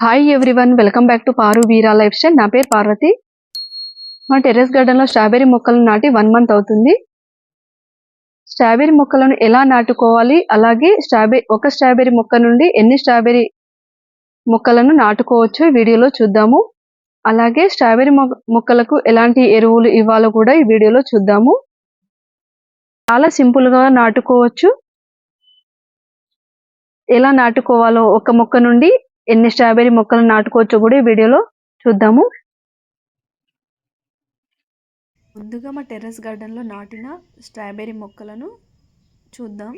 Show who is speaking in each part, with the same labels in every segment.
Speaker 1: Hi everyone welcome back to Paru Veera lifestyle నా పేరు పార్వతి. మా టెర్రస్ గార్డెన్లో స్ట్రాబెర్రీ మొక్కలను నాటి వన్ మంత్ అవుతుంది. స్ట్రాబెర్రీ మొక్కలను ఎలా నాటుకోవాలి? అలాగే స్ట్రాబెర్రీ ఒక స్ట్రాబెర్రీ మొక్క నుండి ఎన్ని స్ట్రాబెర్రీ మొక్కలను నాటుకోవచ్చు వీడియోలో చూద్దాము. అలాగే స్ట్రాబెర్రీ మొక్కలకు ఎలాంటి ఎరువులు ఇవ్వాలో కూడా ఈ వీడియోలో చూద్దాము. చాలా సింపుల్గా నాటుకోవచ్చు. ఎలా నాటుకోవాలో ఒక మొక్క నుండి ఎన్ని స్ట్రాబెర్రీ మొక్కలు నాటుకోవచ్చో కూడా ఈ వీడియోలో చూద్దాము.
Speaker 2: ముందుగా మా టెర్రస్ గార్డెన్లో నాటిన స్ట్రాబెర్రీ మొక్కలను చూద్దాం.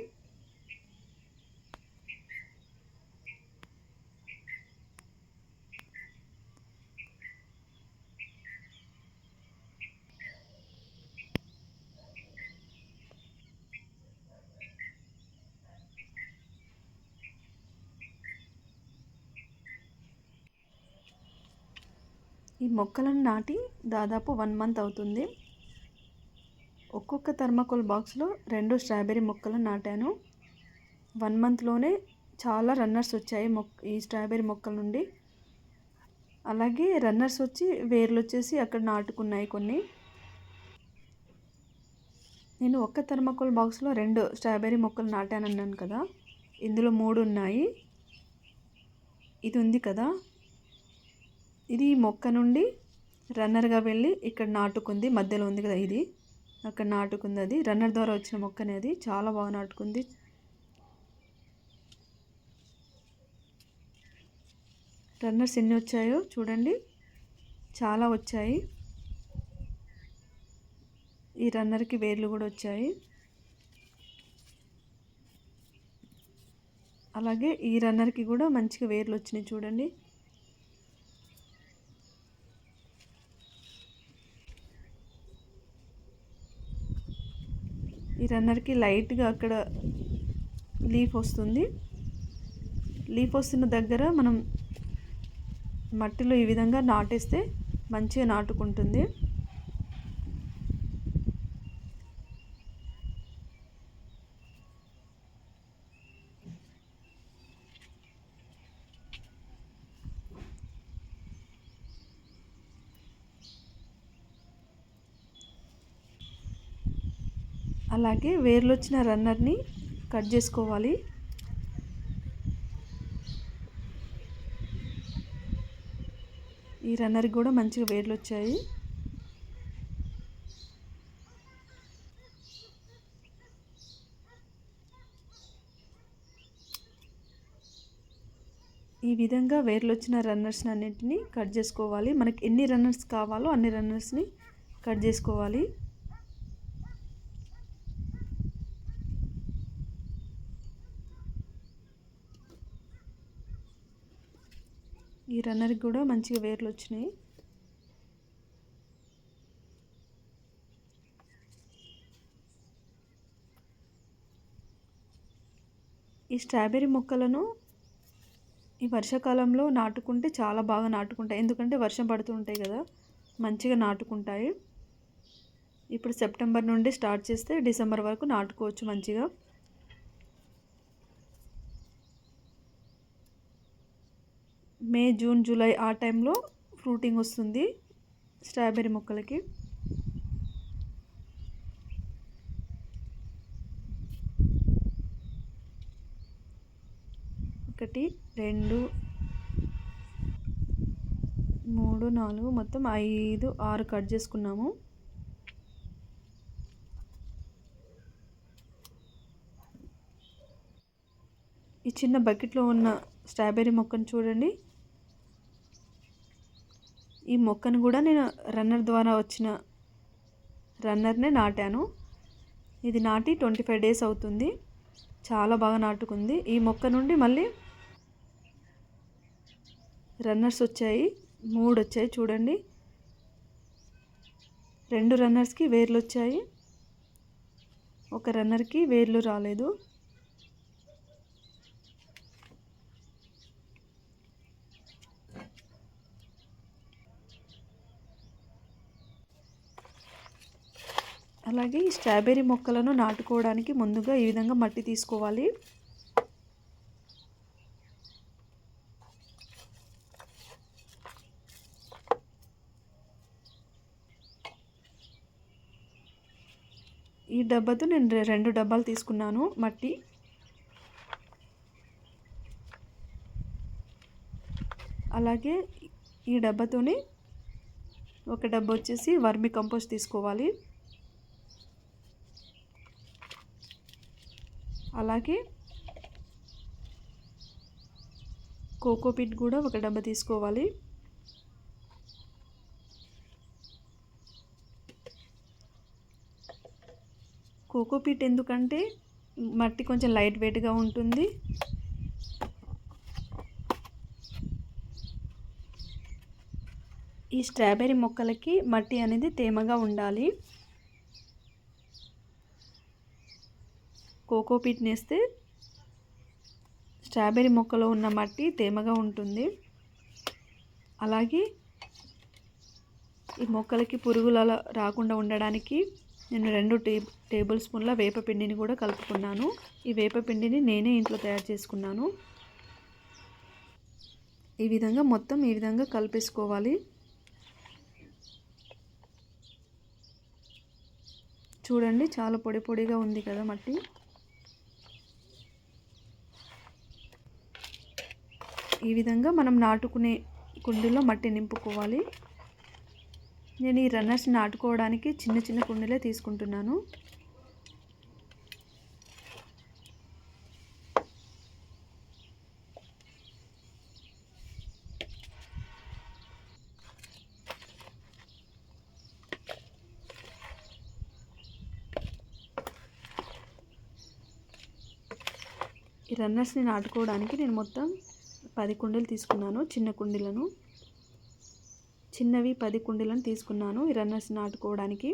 Speaker 2: ఈ మొక్కలను నాటి దాదాపు వన్ మంత్ అవుతుంది. ఒక్కొక్క థర్మాకోల్ బాక్స్లో రెండు స్ట్రాబెర్రీ మొక్కలను నాటాను. వన్ మంత్లోనే చాలా రన్నర్స్ వచ్చాయి మొక్ ఈ స్ట్రాబెర్రీ మొక్కల నుండి. అలాగే రన్నర్స్ వచ్చి వేర్లు వచ్చేసి అక్కడ నాటుకున్నాయి కొన్ని. నేను ఒక్క థర్మాకోల్ బాక్స్లో రెండు స్ట్రాబెర్రీ మొక్కలు నాటానన్నాను కదా. ఇందులో మూడు ఉన్నాయి. ఇది ఉంది కదా. ఇది మొక్క నుండి రన్నర్గా వెళ్ళి ఇక్కడ నాటుకుంది. మధ్యలో ఉంది కదా ఇది. అక్కడ నాటుకుంది అది. రన్నర్ ద్వారా వచ్చిన మొక్క అనేది చాలా బాగా నాటుకుంది. రన్నర్స్ ఎన్ని వచ్చాయో చూడండి. చాలా వచ్చాయి. ఈ రన్నర్కి వేర్లు కూడా వచ్చాయి. అలాగే ఈ రన్నర్కి కూడా మంచిగా వేర్లు వచ్చినాయి చూడండి. ఈ రన్నర్కి లైట్గా అక్కడ లీఫ్ వస్తుంది. లీఫ్ వస్తున్న దగ్గర మనం మట్టిలో ఈ విధంగా నాటేస్తే మంచిగా నాటుకుంటుంది. అలాగే వేర్లు వచ్చిన రన్నర్ని కట్ చేసుకోవాలి. ఈ రన్నర్కి కూడా మంచిగా వేర్లు వచ్చాయి ఈ విధంగా వేర్లు వచ్చిన రన్నర్స్ని అన్నింటినీ కట్ చేసుకోవాలి. మనకి ఎన్ని రన్నర్స్ కావాలో అన్ని రన్నర్స్ని కట్ చేసుకోవాలి. ఈ రన్నర్కి కూడా మంచిగా వేర్లు వచ్చినాయి. ఈ స్ట్రాబెర్రీ మొక్కలను ఈ వర్షాకాలంలో నాటుకుంటే చాలా బాగా నాటుకుంటాయి. ఎందుకంటే వర్షం పడుతూ ఉంటాయి కదా మంచిగా నాటుకుంటాయి. ఇప్పుడు సెప్టెంబర్ నుండి స్టార్ట్ చేస్తే డిసెంబర్ వరకు నాటుకోవచ్చు మంచిగా. మే జూన్ జూలై ఆ టైంలో ఫ్రూటింగ్ వస్తుంది స్ట్రాబెర్రీ మొక్కలకి. ఒకటి రెండు మూడు నాలుగు మొత్తం ఐదు ఆరు కట్ చేసుకున్నాము. ఈ చిన్న బకెట్లో ఉన్న స్ట్రాబెర్రీ మొక్కను చూడండి. ఈ మొక్కను కూడా నేను రన్నర్ ద్వారా వచ్చిన రన్నర్నే నాటాను. ఇది నాటి ట్వంటీ ఫైవ్ డేస్ అవుతుంది. చాలా బాగా నాటుకుంది. ఈ మొక్క నుండి మళ్ళీ రన్నర్స్ వచ్చాయి. మూడు వచ్చాయి చూడండి. రెండు రన్నర్స్కి వేర్లు వచ్చాయి. ఒక రన్నర్కి వేర్లు రాలేదు. అలాగే ఈ స్ట్రాబెర్రీ మొక్కలను నాటుకోవడానికి ముందుగా ఈ విధంగా మట్టి తీసుకోవాలి. ఈ డబ్బాతో నేను రెండు డబ్బాలు తీసుకున్నాను మట్టి. అలాగే ఈ డబ్బాతోనే ఒక డబ్బా వచ్చేసి వర్మి కంపోస్ట్ తీసుకోవాలి. అలాగే కోకోపిట్ కూడా ఒక డబ్బా తీసుకోవాలి. కోకోపీట్ ఎందుకంటే మట్టి కొంచెం లైట్ వెయిట్గా ఉంటుంది. ఈ స్ట్రాబెర్రీ మొక్కలకి మట్టి అనేది తేమగా ఉండాలి. కోకో కోకోపీట్ నేస్తే స్ట్రాబెర్రీ మొక్కలో ఉన్న మట్టి తేమగా ఉంటుంది. అలాగే ఈ మొక్కలకి పురుగుల రాకుండా ఉండడానికి నేను రెండు టే టేబుల్ స్పూన్ల వేపపిండిని కూడా కలుపుకున్నాను. ఈ వేపపిండిని నేనే ఇంట్లో తయారు చేసుకున్నాను. ఈ విధంగా మొత్తం ఈ విధంగా కలిపేసుకోవాలి. చూడండి చాలా పొడి పొడిగా ఉంది కదా మట్టి. ఈ విధంగా మనం నాటుకునే కుండీలో మట్టి నింపుకోవాలి. నేను ఈ రన్నర్స్ నాటుకోవడానికి చిన్న చిన్న కుండీలే తీసుకుంటున్నాను. ఈ రన్నర్స్ని నాటుకోవడానికి నేను మొత్తం పది కుండీలు తీసుకున్నాను చిన్న కుండీలను. చిన్నవి పది కుండీలను తీసుకున్నాను ఈ రన్నర్స్ నాటుకోవడానికి.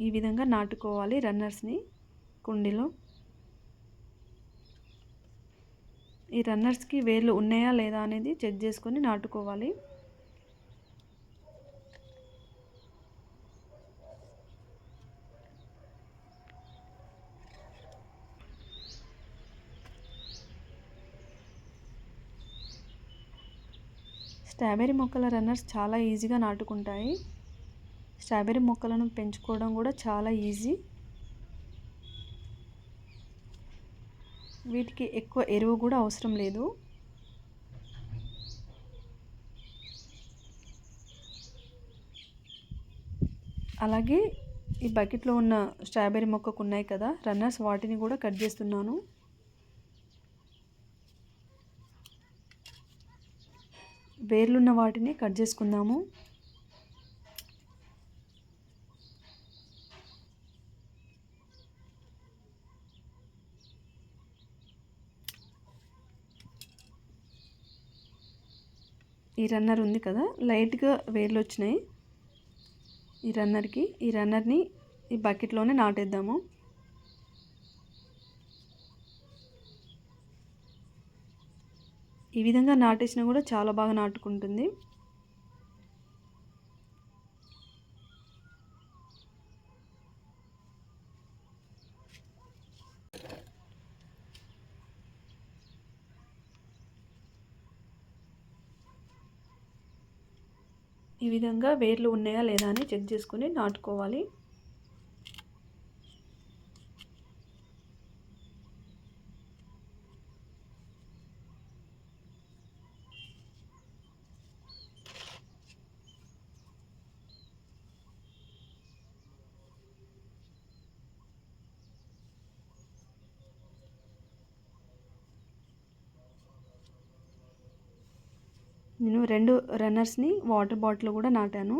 Speaker 2: ఈ విధంగా నాటుకోవాలి రన్నర్స్ని కుండీలో. ఈ రన్నర్స్కి వేర్లు ఉన్నాయా లేదా అనేది చెక్ చేసుకొని నాటుకోవాలి. స్ట్రాబెర్రీ మొక్కల రన్నర్స్ చాలా ఈజీగా నాటుకుంటాయి. స్ట్రాబెర్రీ మొక్కలను పెంచుకోవడం కూడా చాలా ఈజీ. వీటికి ఎక్కువ ఎరువు కూడా అవసరం లేదు. అలాగే ఈ బకెట్లో ఉన్న స్ట్రాబెర్రీ మొక్కకు ఉన్నాయి కదా రన్నర్స్ వాటిని కూడా కట్ చేస్తున్నాను. వేర్లున్న వాటిని కట్ చేసుకుందాము. ఈ రన్నర్ ఉంది కదా లైట్గా వేర్లు వచ్చినాయి. ఈ రన్నర్కి ఈ రన్నర్ని ఈ బకెట్లోనే నాటేద్దాము. ఈ విధంగా నాటేసినా కూడా చాలా బాగా నాటుకుంటుంది. ఈ విధంగా వేర్లు ఉన్నాయా లేదా అని చెక్ చేసుకుని నాటుకోవాలి. నేను రెండు రన్నర్స్ని వాటర్ బాటిల్ కూడా నాటాను.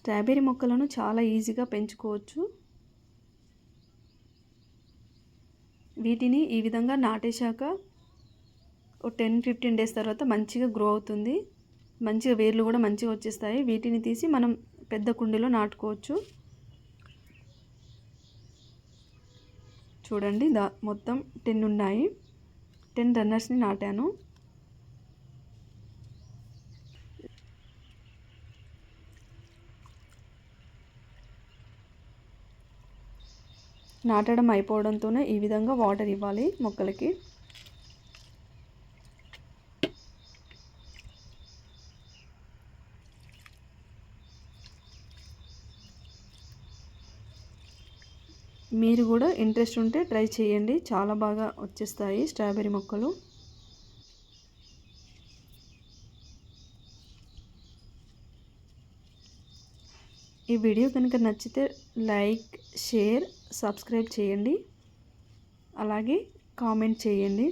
Speaker 2: స్ట్రాబెర్రీ మొక్కలను చాలా ఈజీగా పెంచుకోవచ్చు. వీటిని ఈ విధంగా నాటేశాక ఒక టెన్ ఫిఫ్టీన్ డేస్ తర్వాత మంచిగా గ్రో అవుతుంది. మంచిగా వేర్లు కూడా మంచిగా వచ్చేస్తాయి. వీటిని తీసి మనం పెద్ద కుండీలో నాటుకోవచ్చు. చూడండి దా మొత్తం టెన్ ఉన్నాయి. టెన్ రన్నర్స్ని నాటాను. నాటడం అయిపోవడంతోనే ఈ విధంగా వాటర్ ఇవ్వాలి మొక్కలకి. మీరు కూడా ఇంట్రెస్ట్ ఉంటే ట్రై చేయండి. చాలా బాగా వచ్చేస్తాయి స్ట్రాబెర్రీ మొక్కలు. ఈ వీడియో కనుక నచ్చితే లైక్ షేర్ సబ్స్క్రైబ్ చేయండి. అలాగే కామెంట్ చేయండి.